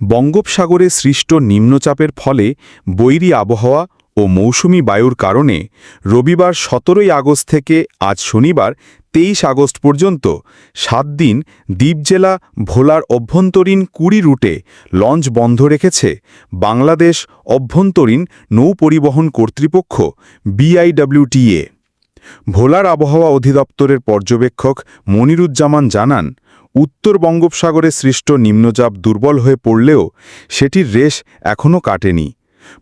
বঙ্গোপসাগরে সৃষ্ট নিম্নচাপের ফলে বৈরী আবহাওয়া ও মৌসুমি বায়ুর কারণে রবিবার সতেরোই আগস্ট থেকে আজ শনিবার তেইশ আগস্ট পর্যন্ত সাত দিন দ্বীপ জেলা ভোলার অভ্যন্তরীণ কুড়ি রুটে লঞ্চ বন্ধ রেখেছে বাংলাদেশ অভ্যন্তরীণ নৌ পরিবহন কর্তৃপক্ষ, বিআইডব্লিউটিএ। ভোলার আবহাওয়া অধিদপ্তরের পর্যবেক্ষক মনিরুজ্জামান জানান, উত্তর বঙ্গোপসাগরে সৃষ্ট নিম্নচাপ দুর্বল হয়ে পড়লেও সেটির রেশ এখনও কাটেনি।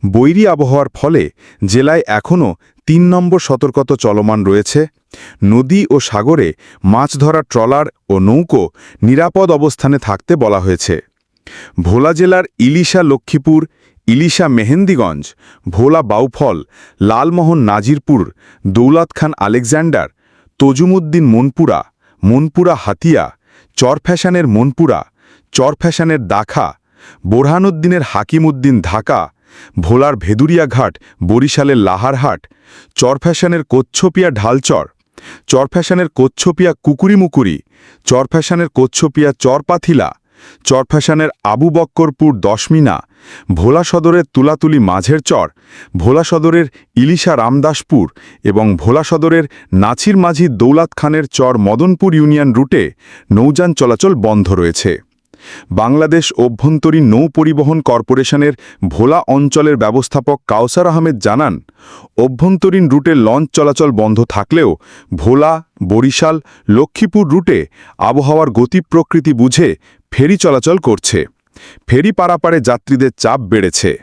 বৈরী আবহাওয়ার ফলে জেলায় এখনও তিন নম্বর সতর্কত চলমান রয়েছে। নদী ও সাগরে মাছ ধরা ট্রলার ও নৌকো নিরাপদ অবস্থানে থাকতে বলা হয়েছে। ভোলা জেলার ইলিশা লক্ষ্মীপুর ইলিশা মেহেন্দিগঞ্জ, ভোলা বাউফল, লালমোহন নাজিরপুর, দৌলত খান আলেকজান্ডার, তজুমুদ্দিন মনপুরা মনপুরা হাতিয়া চরফ্যাশনের মনপুরা চরফ্যাশনের দাখা, বোরহানুদ্দিনের হাকিমউদ্দিন ঢাকা, ভোলার ভেদুরিয়া ঘাট বরিশালের লাহারহাট চরফ্যাশনের কোচ্ছপিয়া ঢালচর চরফ্যাশনের কোচ্ছপিয়া কুকুরিমুকুরি চরফ্যাশনের কচ্ছপিয়া চরপাথিলা চরফ্যাশনের আবু বক্করপুর দশমিনা, ভোলা সদরের তুলাতুলি মাঝের চর, ভোলা সদরের ইলিশা রামদাসপুর এবং ভোলা সদরের নাছির মাঝি দৌলাত খানের চর মদনপুর ইউনিয়ন রুটে নৌযান চলাচল বন্ধ রয়েছে। বাংলাদেশ অভ্যন্তরীণ নৌ পরিবহন কর্পোরেশনের ভোলা অঞ্চলের ব্যবস্থাপক কাউসার আহমেদ জানান, অভ্যন্তরীণ রুটে লঞ্চ চলাচল বন্ধ থাকলেও ভোলা, বরিশাল, লক্ষ্মীপুর রুটে আবহাওয়ার গতি প্রকৃতি বুঝে ফেরি চলাচল করছে। ফেরি পারাপারে যাত্রীদের চাপ বেড়েছে।